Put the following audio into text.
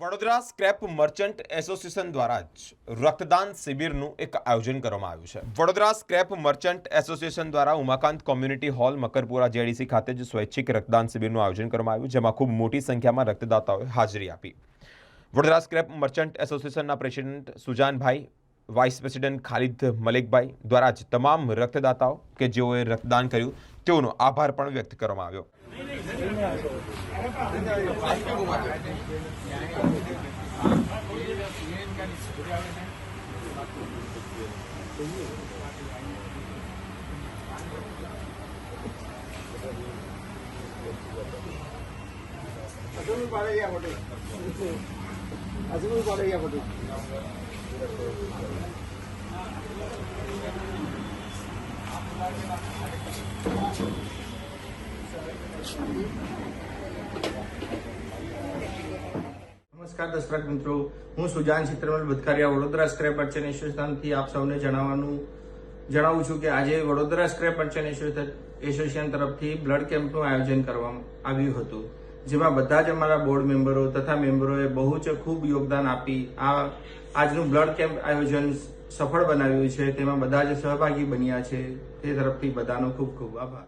Vadodara scrap merchant association દ્વારા જ રક્તદાન શિબિરનું એક આયોજન કરવામાં આવ્યું છે. વડોદરા સ્ક્રેપ મર્ચન્ટ એસોસિએશન દ્વારા Umakant community hall, Makarpura JDC ખાતે જ સ્વૈચ્છિક રક્તદાન શિબિરનું આયોજન કરવામાં આવ્યું, જેમાં ખૂબ મોટી સંખ્યામાં રક્તદાતાઓએ હાજરી આપી. વડોદરા સ્ક્રેપ મર્ચન્ટ એસોસિએશનના પ્રેસિડેન્ટ સુજાનભાઈ, વાઇસ પ્રેસિડેન્ટ ખાલિદ મલિકભાઈ દ્વારા જ તમામ રક્તદાતાઓ કે જેઓએ રક્તદાન કર્યું, તેઓનો આભાર પણ વ્યક્ત કરવામાં આવ્યો. അതൊന്നും പറയുക അങ്ങോട്ട് അതൊന്നും പറയുക അങ്ങോട്ട് Thank you. નમસ્કાર દર્શક મિત્રો, હું સુજાન ચિત્રમલ બદકારિયા વડોદરા સ્ક્રેપ એસોસિએશનથી આપ સૌને જણાવવાનું જણાવું છું કે આજે વડોદરા સ્ક્રેપ એસોસિએશન તરફથી બ્લડ કેમ્પનું આયોજન કરવામાં આવ્યું હતું, જેમાં બધા જ અમારા બોર્ડ મેમ્બરો તથા મેમ્બરોએ બહુ જ ખૂબ યોગદાન આપી આ આજનું બ્લડ કેમ્પ આયોજન સફળ બનાવ્યું છે, તેમાં બધા જ સહભાગી બન્યા છે, તે તરફથી બધાનો ખૂબ ખૂબ આભાર.